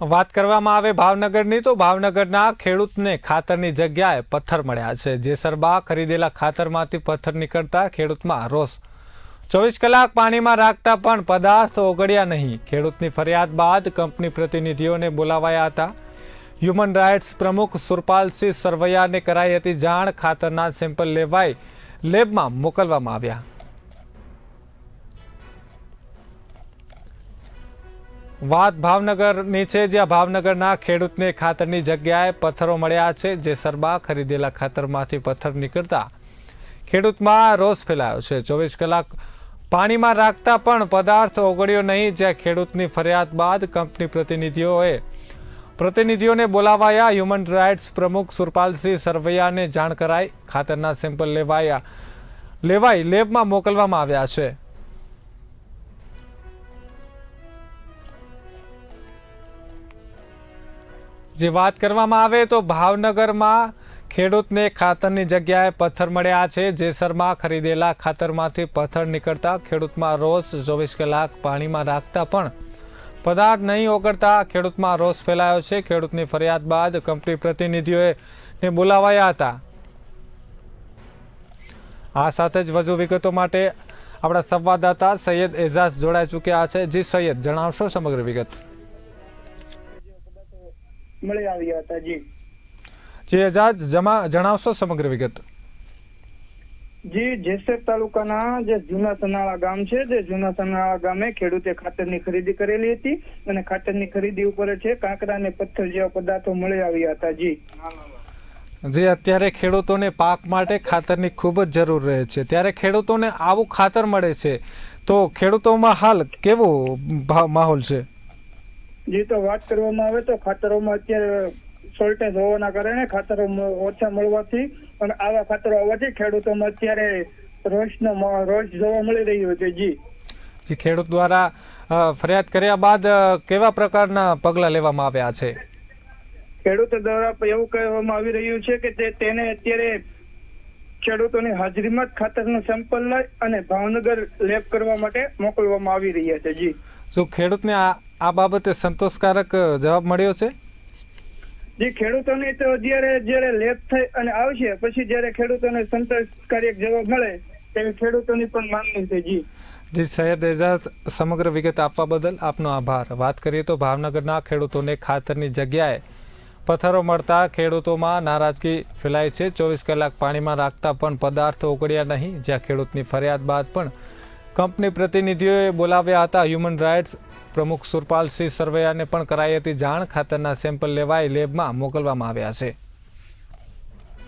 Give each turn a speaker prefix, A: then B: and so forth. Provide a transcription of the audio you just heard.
A: વાત કરવામાં આવે ભાવનગરની, તો ભાવનગરના ખેડૂતને ખાતરની જગ્યાએ પથ્થર મળ્યા છે. જેસરબા ખરીદેલા ખાતરમાંથી પથ્થર નીકળતા ખેડૂતમાં રોષ. ચોવીસ કલાક પાણીમાં રાખતા પણ પદાર્થ ઓગળ્યા નહીં. ખેડૂતની ફરિયાદ બાદ કંપની પ્રતિનિધિઓને બોલાવાયા હતા. હ્યુમન રાઇટ્સ પ્રમુખ સુરપાલસિંહ સરવૈયાને કરાઈ હતી જાણ. ખાતરના સેમ્પલ લેવાઈ લેબમાં મોકલવામાં આવ્યા. વાત ભાવનગરની છે, જ્યાં ભાવનગરના ખેડૂતને ખાતરની જગ્યાએ પથ્થરો મળ્યા છે, જે સરબા ખરીદેલા ખાતરમાંથી પથ્થર નીકળતા ખેડૂતમાં રોષ ફેલાયો છે. ચોવીસ કલાક પાણીમાં રાખતા પણ પદાર્થ ઓગળ્યો નહીં, જ્યાં ખેડૂતની ફરિયાદ બાદ કંપની પ્રતિનિધિઓએ પ્રતિનિધિઓને બોલાવાયા. હ્યુમન રાઇટ્સ પ્રમુખ સુરપાલસિંહ સરવૈયાને જાણ કરાઈ. ખાતરના સેમ્પલ લેવાયા, લેવાઈ લેબમાં મોકલવામાં આવ્યા છે. જે વાત કરવામાં આવે તો ભાવનગરમાં ખેડૂતને ખાતરની જગ્યાએ પથ્થર મળ્યા છે. જેસરમાં ખરીદેલા ખાતરમાંથી પથ્થર નીકળતા ખેડૂતમાં રોષ, ચોવીસ કલાક પાણીમાં રાખતા પણ પદાર્થ નહીં ઓગળતા ખેડૂતમાં રોષ ફેલાયો છે. ખેડૂતની ફરિયાદ બાદ કંપની પ્રતિનિધિઓએ બોલાવાયા હતા. આ સાથે જ વધુ વિગતો માટે આપણા સંવાદદાતા સૈયદ એઝાઝ જોડાઈ ચૂક્યા છે. જી સૈયદ, જણાવશો સમગ્ર વિગત?
B: મળી આવ્યા હતા જી.
A: જે જમા જણાવશો સમગ્ર વિગત?
B: જી જેસર તાલુકાના જે જૂના સનાળા ગામ છે જે જૂના સનાળા ગામે ખેડૂતે ખાતરની ખરીદી કરેલી હતી અને ખાતરની ખરીદી ઉપર છે કાંકરા અને પથ્થર જેવા પદાર્થો મળી આવ્યા હતા જી.
A: જે અત્યારે ખેડૂતોને પાક માટે ખાતરની ખૂબ જ જરૂર રહે છે. ત્યારે ખેડૂતોને આવું ખાતર મળે છે. તો ખેડૂતોમાં હાલ કેવો માહોલ છે?
B: જી તો વાત કરવામાં આવે તો ખાતરોમાં અત્યારે શોર્ટેજ હોવાના કારણે ખાતરો ઓછા મળવાથી અને આવા ખાતરો આવવાથી ખેડૂતોમાં અત્યારે રોષનો રોષ જોવા મળી રહ્યો છે જી.
A: જી ખેડૂત દ્વારા ફરિયાદ કર્યા બાદ કેવા પ્રકારના પગલાં લેવામાં આવ્યા છે?
B: ખેડૂતો દ્વારા એવું કહેવામાં આવી રહ્યું છે કે તેને અત્યારે ખેડૂતોની હાજરીમાં જ ખાતરનું સેમ્પલ લઈ અને ભાવનગર લેબ કરવા માટે મોકલવામાં આવી રહ્યા છે જી.
A: શું ખેડૂતને આ આ બાબતે સંતોષકારક જવાબ મળ્યો છે?
B: જે ખેડૂતોને તો જ્યારે જ્યારે લેપ થઈ અને આવશે પછી જ્યારે ખેડૂતોને સંતોષકારક જવાબ મળે તેવી ખેડૂતોની પણ માંગણી છે જી.
A: જી સૈયદ એજાજ સમગ્ર વિગત આપવા બદલ આપનો આભાર. વાત કરીએ તો ભાવનગરના ખેડૂતોને ખાતરની જગ્યાએ પથ્થરો મળતા ખેડૂતોમાં નારાજગી ફેલાય છે. ચોવીસ કલાક પાણીમાં રાખતા પણ પદાર્થ ઓગળ્યા નહીં જ્યાં ખેડૂતની ફરિયાદ બાદ પણ કંપની પ્રતિનિધિઓએ બોલાવ્યા હતા. હ્યુમન રાઇટ્સ પ્રમુખ સુરપાલસિંહ સરવૈયાને પણ કરાઈ હતી જાણ. ખાતરના સેમ્પલ લેવાઈ લેબમાં મોકલવામાં આવ્યા છે.